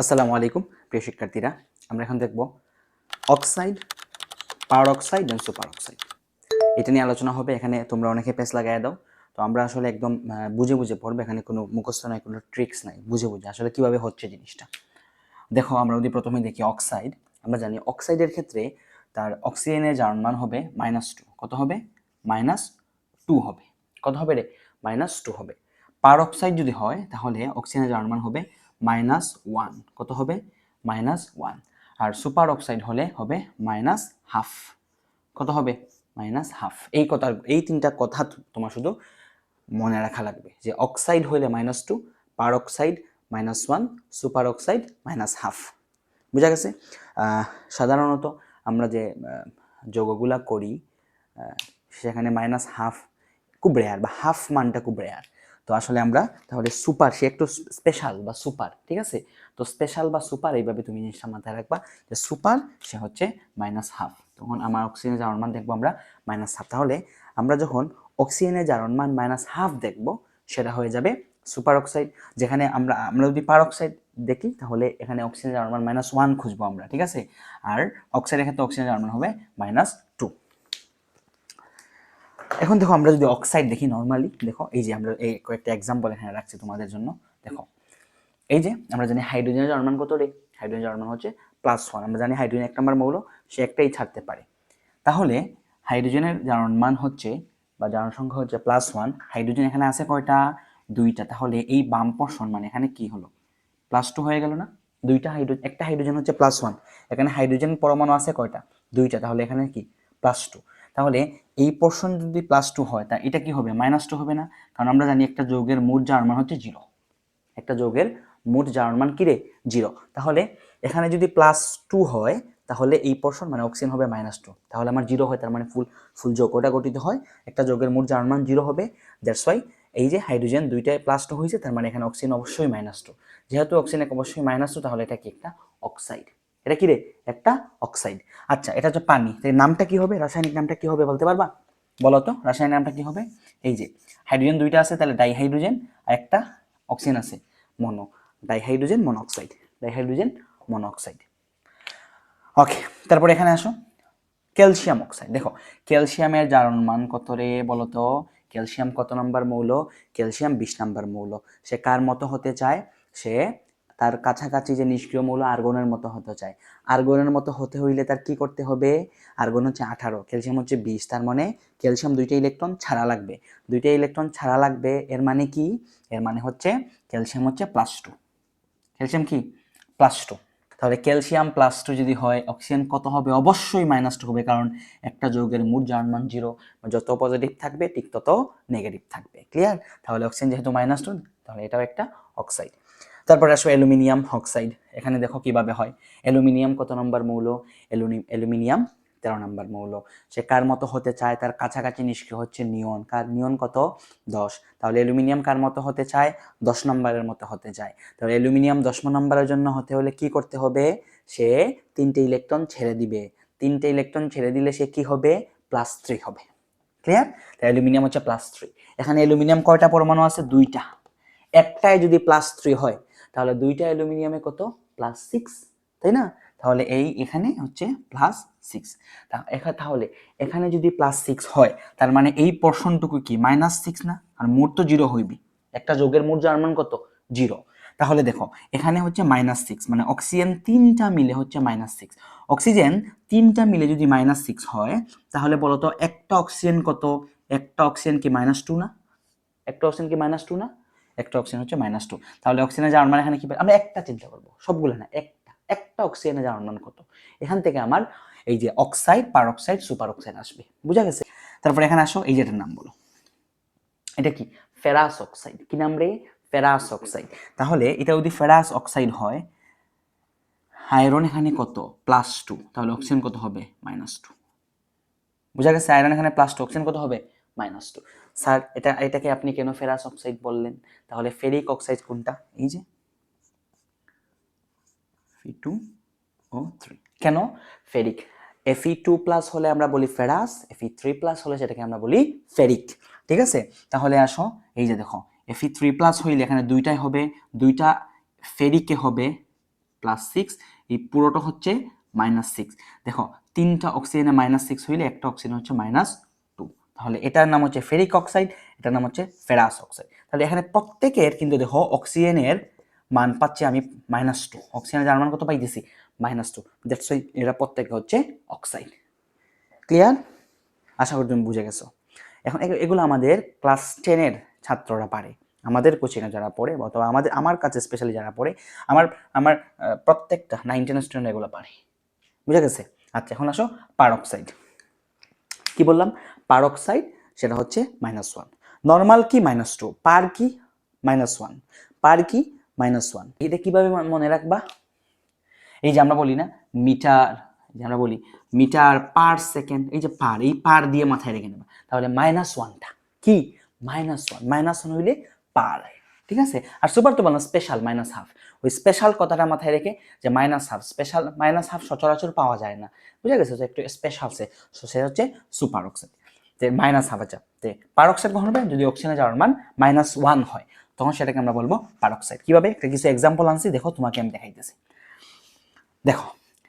আসসালামু আলাইকুম, প্রিয় শিক্ষার্থীরা। আমরা এখন দেখব অক্সাইড, পাওয়ার অক্সাইড এবং সুপার অক্সাইড। এটা নিয়ে আলোচনা হবে, এখানে তোমরা অনেকে পেস লাগাই দাও। তো আমরা আসলে একদম বুঝে বুঝে পড়ব, এখানে কোনো মুখস্থ নাই, কোনো ট্রিক্স নাই, বুঝে বুঝে আসলে কীভাবে হচ্ছে জিনিসটা। দেখো, আমরা যদি প্রথমে দেখি অক্সাইড, আমরা জানি অক্সাইডের ক্ষেত্রে তার অক্সিজেনের জারণ মান হবে মাইনাস টু কত হবে? মাইনাস টু হবে। কত হবে রে? মাইনাস টু হবে। পার অক্সাইড যদি হয়, তাহলে অক্সিজেনের জারণ মান হবে মাইনাস ওয়ান। কত হবে? Minus one. আর সুপার অক্সাইড হলে হবে মাইনাস হাফ। কত হবে? Minus half. এই কথা এই তিনটা কথা তোমার শুধু মনে রাখা লাগবে যে অক্সাইড হলে minus two, peroxide minus one, superoxide minus half. বুঝা গেছে? সাধারণত আমরা যে যোগগুলা করি সেখানে মাইনাস হাফ খুব রেয়ার বা হাফ মানটা খুব রেয়ার তো আসলে আমরা তাহলে সুপার, সে একটু স্পেশাল বা সুপার, ঠিক আছে? তো স্পেশাল বা সুপার এইভাবে তুমি জিনিসটা মাথায় রাখবা যে সুপার, সে হচ্ছে মাইনাস হাফ তখন আমার অক্সিজেনের জারণ মান দেখব আমরা মাইনাস হাফ তাহলে আমরা যখন অক্সিজেনের জারণ মান মাইনাস হাফ দেখব, সেটা হয়ে যাবে সুপার অক্সাইড যেখানে আমরা আমরা যদি পার অক্সাইড দেখি, তাহলে এখানে অক্সিজেনের জারণ মান মাইনাস ওয়ান খুঁজবো আমরা, ঠিক আছে? আর অক্সাইডের ক্ষেত্রে অক্সিজেনের জারণ মান হবে মাইনাস এখন দেখো আমরা যদি অক্সাইড দেখি নর্মালি দেখো, এই যে আমরা এই কয়েকটা এক্সাম্পল এখানে রাখছি তোমাদের জন্য, দেখো। এই যে আমরা জানি হাইড্রোজেনের জার্মান কত রে? হাইড্রোজেন জার্মান হচ্ছে প্লাস ওয়ান আমরা জানি হাইড্রোজেন এক নম্বর মৌল, সে একটাই ছাড়তে পারে। তাহলে হাইড্রোজেনের জারণ মান হচ্ছে বা জারণ সংখ্যা হচ্ছে প্লাস ওয়ান হাইড্রোজেন এখানে আছে কয়টা? দুইটা। তাহলে এই বাম পোর্শন মানে এখানে কি হলো? প্লাস টু হয়ে গেল না? দুইটা হাইড্রোজেন একটা হাইড্রোজেন হচ্ছে প্লাস ওয়ান এখানে হাইড্রোজেন পরমাণু আছে কয়টা? দুইটা। তাহলে এখানে কি? প্লাস টু তাহলে এই পোর্শন যদি প্লাস টু হয়, তা এটা কি হবে? মাইনাস টু হবে না? কারণ আমরা জানি একটা যৌগের মোট জার্মান হচ্ছে জিরো একটা যৌগের মোট জারণ মান কি রে? জিরো তাহলে এখানে যদি প্লাস টু হয়, তাহলে এই পোর্শন মানে অক্সিজেন হবে মাইনাস টু তাহলে আমার জিরো হয়, তার মানে ফুল ফুল যৌগ ওটা গঠিত হয়। একটা যোগের মোট জারণ মান জিরো হবে। দ্যাটস ওয়াই এই যে হাইড্রোজেন দুইটায় প্লাস টু হয়েছে, তার মানে এখানে অক্সিজেন অবশ্যই মাইনাস টু যেহেতু অক্সিজেন অবশ্যই মাইনাস টু তাহলে এটা কি একটা অক্সাইড এটা কি রে? একটা অক্সাইড আচ্ছা এটা হচ্ছে পানি। নামটা কি হবে? রাসায়নিক নামটা কি হবে বলতে পারবা? বলো তো, রাসায়নিক নামটা কি হবে? এই যে হাইড্রোজেন দুইটা আছে, তাহলে ডাইহাইড্রোজেন আর একটা অক্সিজেন আছে mono dihydrogen monoxide dihydrogen monoxide okay তারপর এখানে আসো। ক্যালসিয়াম অক্সাইড দেখো ক্যালসিয়ামের জারণ মান কত রে বলো তো? ক্যালসিয়াম কত নম্বর মৌল? ক্যালসিয়াম বিশ নম্বর মৌল। সে কার মতো হতে চায়? সে তার কাছাকাছি যে নিষ্ক্রিয় মৌল আর্গনের মতো হতে চায়। আর্গনের মতো হতে হইলে তার কি করতে হবে? আর্গন হচ্ছে আঠারো, ক্যালসিয়াম হচ্ছে বিশ, তার মানে ক্যালসিয়াম দুইটা ইলেকট্রন ছাড়া লাগবে। দুইটা ইলেকট্রন ছাড়া লাগবে, এর মানে কি? এর মানে হচ্ছে ক্যালসিয়াম হচ্ছে প্লাস টু। ক্যালসিয়াম কি? Plus two. তাহলে ক্যালসিয়াম প্লাস টু যদি হয়, অক্সিজেন কত হবে? অবশ্যই মাইনাস টু হবে, কারণ একটা যৌগের মোট জার্ন মান জিরো। যত পজিটিভ থাকবে, ঠিক তত নেগেটিভ থাকবে। ক্লিয়ার তাহলে অক্সিজেন যেহেতু মাইনাস টু, তাহলে এটাও একটা অক্সাইড তারপরে আসো অ্যালুমিনিয়াম অক্সাইড। এখানে দেখো কীভাবে হয়। অ্যালুমিনিয়াম কত নম্বর মৌল? অ্যালুমিনিয়াম তেরো নম্বর মৌল। সে কার মতো হতে চায়? তার কাছাকাছি নিষ্ক্রিয় হচ্ছে নিয়ন। কার নিয়ন কত? দশ। তাহলে অ্যালুমিনিয়াম কার মতো হতে চায়? দশ নম্বরের মতো হতে চায়। তাহলে অ্যালুমিনিয়াম দশ নম্বরের জন্য হতে হলে কি করতে হবে? সে তিনটে ইলেকট্রন ছেড়ে দিবে। তিনটে ইলেকট্রন ছেড়ে দিলে সে কি হবে? প্লাস থ্রি হবে। ক্লিয়ার? তাই অ্যালুমিনিয়াম হচ্ছে প্লাস থ্রি। এখানে অ্যালুমিনিয়াম কয়টা পরমাণু আছে? দুইটা। একটাই যদি প্লাস থ্রি হয় তাহলে দুইটা অ্যালুমিনিয়ামে কত? প্লাস সিক্স তাই না? তাহলে এই এখানে হচ্ছে প্লাস সিক্স তাহলে এখানে যদি প্লাস সিক্স হয়, তার মানে এই পোর্শনটুকু কি? মাইনাস সিক্স না? আর মোট তো জিরো হইবি। একটা যোগের মোট যার মান কত? জিরো তাহলে দেখো, এখানে হচ্ছে মাইনাস সিক্স মানে অক্সিজেন তিনটা মিলে হচ্ছে মাইনাস সিক্স অক্সিজেন তিনটা মিলে যদি মাইনাস সিক্স হয়, তাহলে বলো তো একটা অক্সিজেন কত? একটা অক্সিজেন কি মাইনাস টু না? একটা অক্সিজেন কি মাইনাস টু না? একটা অক্সিজেন হচ্ছে মাইনাস টু তাহলে অক্সিজেনের জার্মান মান এখানে কি? আমরা একটা চিন্তা করব। সবগুলো না, একটা একটা অক্সিজেনের জার্মান মান কত? এখান থেকে আমার এই যে oxide peroxide superoxide আসবে। বুঝা গেছে? তারপর এখানে আসো, এই যেটার নাম বলো। এটা কি? ফেরাস অক্সাইড কি নাম রে? ফেরাস অক্সাইড তাহলে এটা যদি ফেরাস অক্সাইড হয় আয়রন এখানে কত? প্লাস টু তাহলে অক্সিজেন কত হবে? মাইনাস টু বুঝা গেছে? আয়রন এখানে প্লাস টু অক্সিজেন কত হবে? Minus two. স্যার, এটা, এটাকে আপনি কেন ফেরাস অক্সাইড বললেন? তাহলে ফেরিক অক্সাইড কোনটা? এই যে ফি টু ও থ্রি কেন? ফেরিক। এফি টু প্লাস হলে আমরা বলি ফেরাস এফি থ্রি প্লাস হলে সেটাকে আমরা বলি ফেরিক। ঠিক আছে? তাহলে আসো, এই যে দেখো এফি থ্রি প্লাস হইলে এখানে দুইটাই হবে, দুইটা ফেরিকে হবে প্লাস সিক্স এই পুরোটা হচ্ছে মাইনাস সিক্স দেখো, তিনটা অক্সিজেনে মাইনাস সিক্স হইলে একটা অক্সিজেন হচ্ছে মাইনাস তাহলে এটার নাম হচ্ছে ফেরিক অক্সাইড, এটার নাম হচ্ছে ফেরাস অক্সাইড। তাহলে এখানে প্রত্যেকের কিন্তু দেখো অক্সিজেনের মান পাচ্ছি আমি মাইনাস টু অক্সিজেনের যার মান কত পাইতেছি মাইনাস টু দ্যাটস ওয়াই এরা প্রত্যেকে হচ্ছে অক্সাইড। ক্লিয়ার আশা করি তুমি বুঝে গেছো। এখন এগুলো আমাদের ক্লাস টেনের ছাত্ররা পারে। আমাদের কোচিংয়ে যারা পড়ে, অথবা আমাদের আমার কাছে স্পেশালি যারা পড়ে, আমার আমার প্রত্যেকটা নাইন টেন স্টুডেন্ট এগুলো পারে। বুঝে গেছে? আচ্ছা এখন আসো পারক্সাইড কি বললাম? পারক্সাইড সেটা হচ্ছে মাইনাস ওয়ান নর্মাল কি? মাইনাস টু পার কি? মাইনাস ওয়ান পার কি? মাইনাস ওয়ান এটা কীভাবে মনে- রাখবা? এই যে আমরা বলি না, মিটার যে আমরা বলি মিটার পার সেকেন্ড, এই যে পার, এই পার দিয়ে মাথায় রেখে নেবা। তাহলে মাইনাস ওয়ানটা কি? মাইনাস ওয়ান মাইনাস ওয়ান হইলে পার। ঠিক আছে? আর সুপার তো বললাম স্পেশাল মাইনাস হাফ ওই স্পেশাল কথাটা মাথায় রেখে যে minus half special minus half সচরাচর পাওয়া যায় না। বুঝে গেছে? একটু স্পেশাল সে সে হচ্ছে সুপার অক্সাইড যে মাইনাস হাফ আচ্ছা তে পারক্সাইড কখন হবে? যদি অক্সিজেনে যাওয়ার মান মাইনাস ওয়ান হয়, তখন সেটাকে আমরা বলব পারক্সাইড কীভাবে? একটা কিছু এক্সাম্পল আনছি, দেখো তোমাকে আমি দেখাইতেছি। দেখো,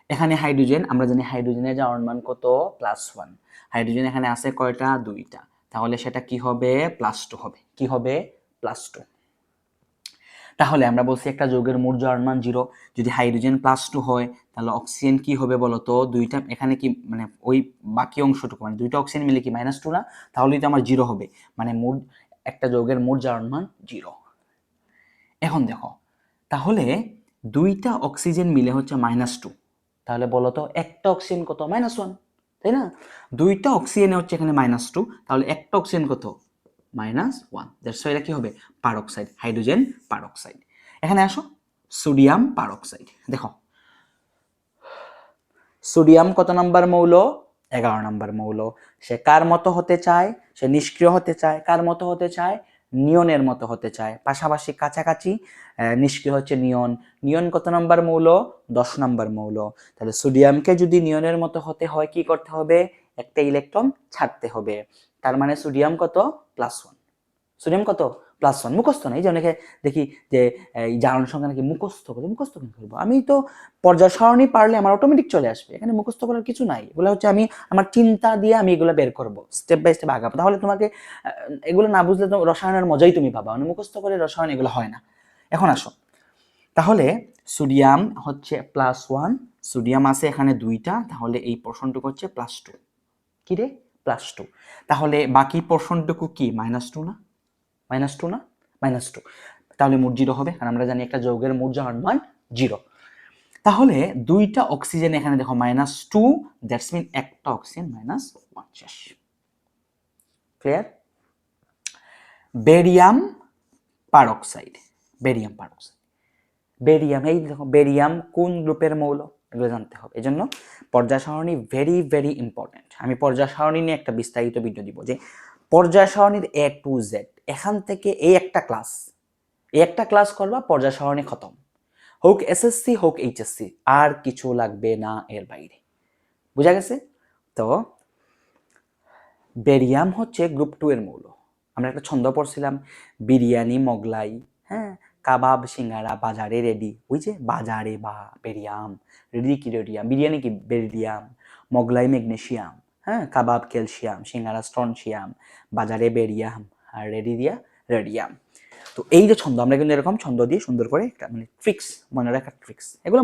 এখানে হাইড্রোজেন আমরা জানি হাইড্রোজেনের যাওয়ার মান কত? প্লাস ওয়ান হাইড্রোজেন এখানে আছে কয়টা? দুইটা। তাহলে সেটা কি হবে? প্লাস টু হবে। কি হবে? প্লাস টু তাহলে আমরা বলছি একটা যৌগের মোট যাওয়ার মান জিরো যদি হাইড্রোজেন প্লাস টু হয়, তাহলে অক্সিজেন কি হবে বলতো? দুইটা, এখানে কি মানে ওই বাকি অংশটুকু মানে দুইটা অক্সিজেন মিলে কি মাইনাস টু না? তাহলেই তো আমার জিরো হবে মানে মোট, একটা যৌগের মোট যাওয়ার মান জিরো এখন দেখো, তাহলে দুইটা অক্সিজেন মিলে হচ্ছে মাইনাস টু তাহলে বলো তো একটা অক্সিজেন কত? মাইনাস ওয়ান তাই না? দুইটা অক্সিজেনে হচ্ছে এখানে মাইনাস টু তাহলে একটা অক্সিজেন কত? Minus one. দ্যাটস এটা কি হবে? পারক্সাইড হাইড্রোজেন পারক্সাইড এখানে আসো সোডিয়াম পারক্সাইড দেখো সোডিয়াম কত নাম্বার মৌল? এগারো নাম্বার মৌল। সে কার মতো হতে চায়? সে নিষ্ক্রিয় হতে চায়। কার মতো হতে চায়? নিয়নের মতো হতে চায়। পাশাপাশি কাছাকাছি নিষ্ক্রিয় হচ্ছে নিয়ন। নিয়ন কত নাম্বার মৌল? দশ নাম্বার মৌল। তাহলে সোডিয়ামকে যদি নিয়নের মতো হতে হয়, কি করতে হবে? একটা ইলেকট্রন ছাড়তে হবে। তার মানে সোডিয়াম কত? প্লাস ওয়ান সোডিয়াম কত? প্লাস ওয়ান মুখস্থ না এই যে অনেকে দেখি যে, এই জারণ সংখ্যা নাকি মুখস্থ করে। মুখস্থ কেন করব? আমি তো পর্যায় সারণী পারলে আমার অটোমেটিক চলে আসবে। এখানে মুখস্থ করার কিছু নাই। এগুলো হচ্ছে আমি আমার চিন্তা দিয়ে আমি এগুলো বের করব স্টেপ বাই স্টেপ আগাবো। তাহলে তোমাকে এগুলো না বুঝলে তো রসায়নের মজাই তুমি পাবা। মানে মুখস্থ করে রসায়ন এগুলো হয় না। এখন আসো। তাহলে সোডিয়াম হচ্ছে প্লাস ওয়ান সোডিয়াম আছে এখানে দুইটা। তাহলে এই পোর্শনটুকু হচ্ছে প্লাস টু কি রে? প্লাস টু তাহলে বাকি পোর্শনটুকু কি? মাইনাস টু না? মাইনাস টু না? মাইনাস টু তাহলে মোট জিরো হবে, কারণ আমরা জানি একটা যৌগের মোট যাওয়ার মান জিরো তাহলে দুইটা অক্সিজেন এখানে দেখো মাইনাস টু দ্যাটস মিন একটা অক্সিজেন মাইনাস ওয়ান শেষ clear barium peroxide barium peroxide barium এই দেখো বেরিয়াম কোন গ্রুপের মৌল? এগুলো জানতে হবে। এজন্য পর্যায় সারণী ভেরি ভেরি ইম্পর্ট্যান্ট আমি পর্যায় সারণী নিয়ে একটা বিস্তারিত ভিডিও দিব যে পর্যায় সারণীর এ টু জেড এখান থেকে এই একটা ক্লাস এই একটা ক্লাস করবা পর্যায় সারণী খতম। হোক এসএসসি হোক এইচএসসি আর কিছু লাগবে না এর বাইরে। বুঝা গেছে? তো বেরিয়াম হচ্ছে গ্রুপ টু এর মৌল। আমরা একটা ছন্দ পড়ছিলাম, বিরিয়ানি, মোগলাই হ্যাঁ? কাবাব, সিঙ্গারা, বাজারে রেডি। ওই যে বাজারে বা বেরিয়াম। রেডি কি রেডিয়াম বিরিয়ানি কি বেরিয়াম? মোগলাই ম্যাগনেশিয়াম। হ্যাঁ কাবাব, ক্যালসিয়াম, সিঙ্গারা স্ট্রনশিয়াম বাজারে বেরিয়াম। আর রেডি দিয়া রেডিয়াম। তো এই যে ছন্দ, আমরা কিন্তু এরকম ছন্দ দিয়ে সুন্দর করে একটা মানে ট্রিক্স মনে রাখার ট্রিক্স এগুলো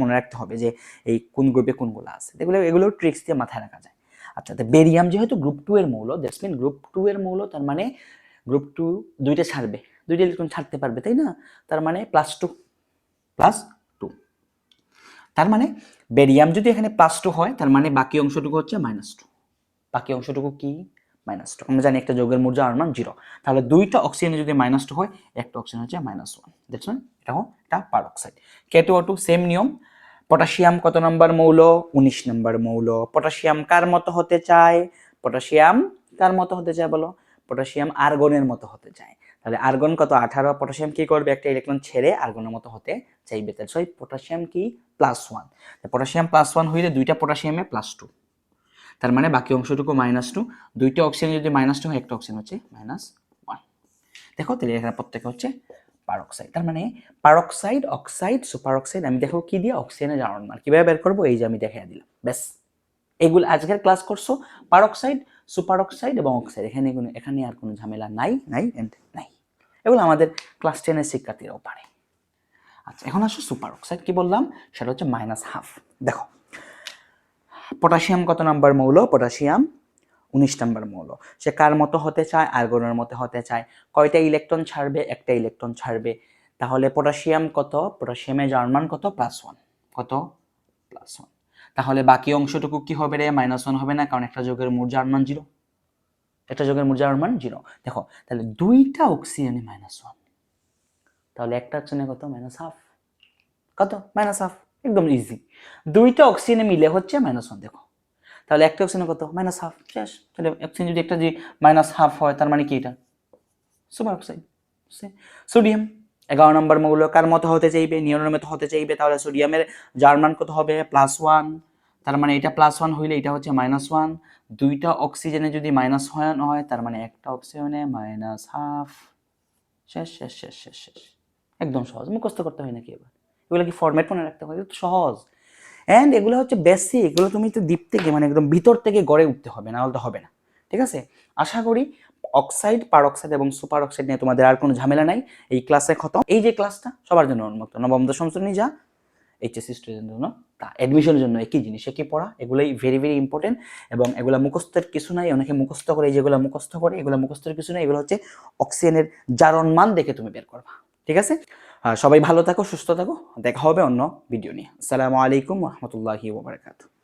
মনে রাখতে হবে যে এই কোন গ্রুপে কোনগুলো আছে। এগুলো এগুলো ট্রিক্স দিয়ে মাথায় রাখা যায়। আচ্ছা তো বেরিয়াম যেহেতু গ্রুপ টু এর মৌল দ্যাটস মিন গ্রুপ টু এর মৌল, তার মানে গ্রুপ টু দুইটা ছাড়বে। দুইটা ইলেকট্রন ছাড়তে পারবে, তাই না? তার মানে প্লাস টু প্লাস টু তার মানে বেরিয়াম যদি এখানে প্লাস টু হয়, তার মানে বাকি অংশটুকু হচ্ছে মাইনাস টু বাকি অংশটুকু কি? মাইনাস টু আমরা জানি একটা যোগের মূর্য আর মান জিরো তাহলে দুইটা অক্সিজেনে যদি মাইনাস টু হয়, একটা অক্সিজেন হচ্ছে মাইনাস ওয়ান দেখছেন? এটা হোক এটা peroxide K two two same নিয়ম। পটাশিয়াম কত নম্বর মৌল? উনিশ নম্বর মৌল। পটাশিয়াম কার মতো হতে চায়? পটাশিয়াম কার মতো হতে চায় বলো? পটাশিয়াম আর্গনের মতো হতে চায়। তাহলে আর্গন কত? আঠারো পটাশিয়াম কি করবে? একটা ইলেকট্রন ছেড়ে আর্গনের মতো হতে চাইবে। তাহলে সই পটাশিয়াম কি? Plus one potassium plus one হইলে দুইটা পটাশিয়ামে প্লাস টু তার মানে বাকি অংশটুকু মাইনাস টু দুইটা অক্সিজেন যদি মাইনাস টু হয়, একটা অক্সিজেন হচ্ছে মাইনাস ওয়ান দেখো, তাহলে এখানে প্রত্যেকে হচ্ছে পারক্সাইড তার মানে পারক্সাইড অক্সাইড সুপার অক্সাইড আমি দেখো কি দিয়ে অক্সিজেনের জারণ মান কীভাবে বের করব? এই যে আমি দেখাই দিলাম। ব্যাস। এগুলো আজকের ক্লাস করছ। পারক্সাইড সুপার অক্সাইড এবং অক্সাইড এখানে কোনো এখানে আর কোনো ঝামেলা নাই নাই এন্ড নাই। এগুলো আমাদের ক্লাস টেনের শিক্ষার্থীরাও পারে। আচ্ছা এখন আসো সুপার অক্সাইড কি বললাম? সেটা হচ্ছে মাইনাস হাফ দেখো পটাশিয়াম কত নাম্বার মৌল? পটাশিয়াম উনিশ নাম্বার মৌল। সে কার মতো হতে চায়? আর্গনের মতো হতে চায়। কয়টা ইলেকট্রন ছাড়বে? একটা ইলেকট্রন ছাড়বে। তাহলে পটাশিয়াম কত? পটাশিয়ামের জার্মান কত? প্লাস ওয়ান কত? প্লাস ওয়ান তাহলে বাকি অংশটুকু কি হবে রে? মাইনাস ওয়ান হবে না, কারণ একটা যোগের মোট জার্মান জিরো একটা যোগের মোট জার্মান জিরো দেখো, তাহলে দুইটা অক্সিজেনে মাইনাস ওয়ান তাহলে একটা হচ্ছে না কত? মাইনাস হাফ কত? মাইনাস হাফ একদম ইজি দুইটা অক্সিজেনে মিলে হচ্ছে মাইনাস ওয়ান দেখো। তাহলে একটা অক্সিজেনে কত? মাইনাস হাফ শেষ। তাহলে অক্সিজেন যদি একটা যে মাইনাস হাফ হয়, তার মানে কি এটা? সুপার অক্সাইড সোডিয়াম এগারো নম্বর মৌল, কার মতো হতে চাইবে? নিয়নের মতো হতে চাইবে? তাহলে সোডিয়ামের জার্মান কত হবে? প্লাস ওয়ান তার মানে এটা প্লাস ওয়ান হইলে এটা হচ্ছে মাইনাস ওয়ান দুইটা অক্সিজেনে যদি মাইনাস ওয়ান হয়, তার মানে একটা অক্সিজেনে মাইনাস হাফ শেষ শেষ শেষ শেষ শেষ। একদম সহজ, মুখস্থ করতে হয় নাকি এবার? এগুলো কি ফরম্যাট মনে রাখতে হয়? সহজ। অ্যান্ড এগুলো হচ্ছে বেসিক এগুলো তুমি তো দ্বীপ থেকে মানে একদম ভিতর থেকে গড়ে উঠতে হবে, না হলে তো হবে না। ঠিক আছে? আশা করি অক্সাইড পারঅক্সাইড এবং সুপার অক্সাইড নিয়ে তোমাদের আর কোনো ঝামেলা নাই। এই ক্লাসে খতম। এই যে ক্লাসটা সবার জন্য উন্মুক্ত নবম দশম শ্রেণি যা এইচএসসি স্টুডেন্টের জন্য। তা অ্যাডমিশনের জন্য একই জিনিস, একই পড়া, এগুলোই ভেরি ভেরি ইম্পর্টেন্ট এবং এগুলো মুখস্থের কিছু নাই। অনেকে মুখস্থ করে যেগুলো মুখস্থ করে, এগুলো মুখস্থের কিছু নাই, এগুলো হচ্ছে অক্সিজেনের জারণ মান দেখে তুমি বের করবা। ঠিক আছে? সবাই ভালো থাকো, সুস্থ থাকো। দেখা হবে অন্য ভিডিও নিয়ে। আসসালামু আলাইকুম রহমতুল্লাহি ওবরাকাতুহ